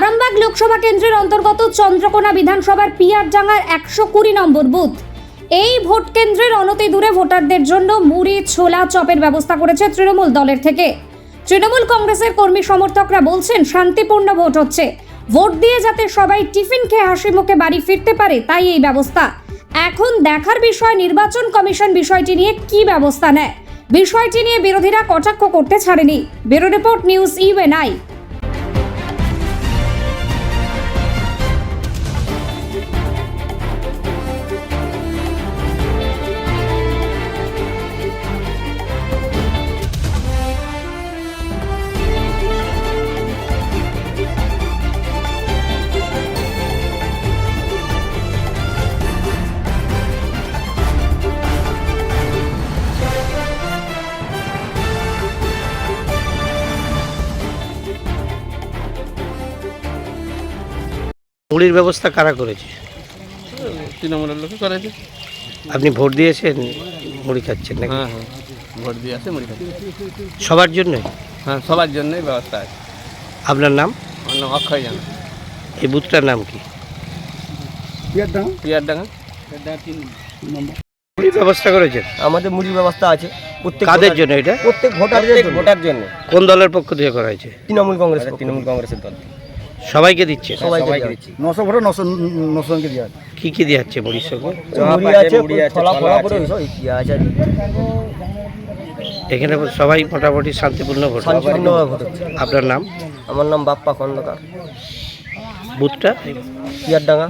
আরামবাগ লোকসভা কেন্দ্রের অন্তর্গত চন্দ্রকোনা বিধানসভার পিয়ারডাঙ্গার একশো কুড়ি নম্বর বুথ। এই ভোট কেন্দ্রের অনতি দূরে ভোটারদের জন্য মুড়ি, ছোলা, চপের ব্যবস্থা করেছে তৃণমূল দলের থেকে। তৃণমূল কংগ্রেসের কর্মী সমর্থকরা বলছেন, শান্তিপূর্ণ ভোট হচ্ছে। ভোট দিয়ে যাতে সবাই টিফিন খেয়ে হাসি মুখে বাড়ি ফিরতে পারে, তাই এই ব্যবস্থা। এখন দেখার বিষয়, নির্বাচন কমিশন বিষয়টি নিয়ে কি ব্যবস্থা নেয়? বিষয়টি নিয়ে বিরোধীরা কটাক্ষ করতে ছাড়েনি। ব্যুরো রিপোর্ট নিউজ ইউএনআই মুড়ির ব্যবস্থা কারা করেছে? তৃণমূলের লোকে করেছে। আপনি ভোট দিয়েছেন মুড়ি খাচ্ছেন নাকি? হ্যাঁ হ্যাঁ ভোট দিয়ে আছে মুড়ি খাচ্ছি। সবার জন্য? হ্যাঁ সবার জন্যই ব্যবস্থা আছে। আপনার নাম? আমার নাম অক্ষয় জানা। এই বুথটার নাম কি? পিয়ারডাঙ্গা মুড়ির ব্যবস্থা করেছেন? আমাদের মুড়ির ব্যবস্থা আছে। প্রত্যেক কাদের জন্য এটা? প্রত্যেক ভোটারদের ভোটার জন্য। কোন দলের পক্ষ থেকে করা হয়েছে? তৃণমূল কংগ্রেস তৃণমূল কংগ্রেসের দল। সবাইকে দিচ্ছে? সবাইকে দিচ্ছি। নশো ভোটে নশো নশো জনকে দেওয়া কি কি দিয়ে যাচ্ছে মুড়ি আছে ফলা করে আছে। এখানে সবাই মোটামুটি শান্তিপূর্ণ ভোট আপনার নাম? আমার নাম বাপ্পা খন্দকার। বুথটা? পিয়ারডাঙ্গা।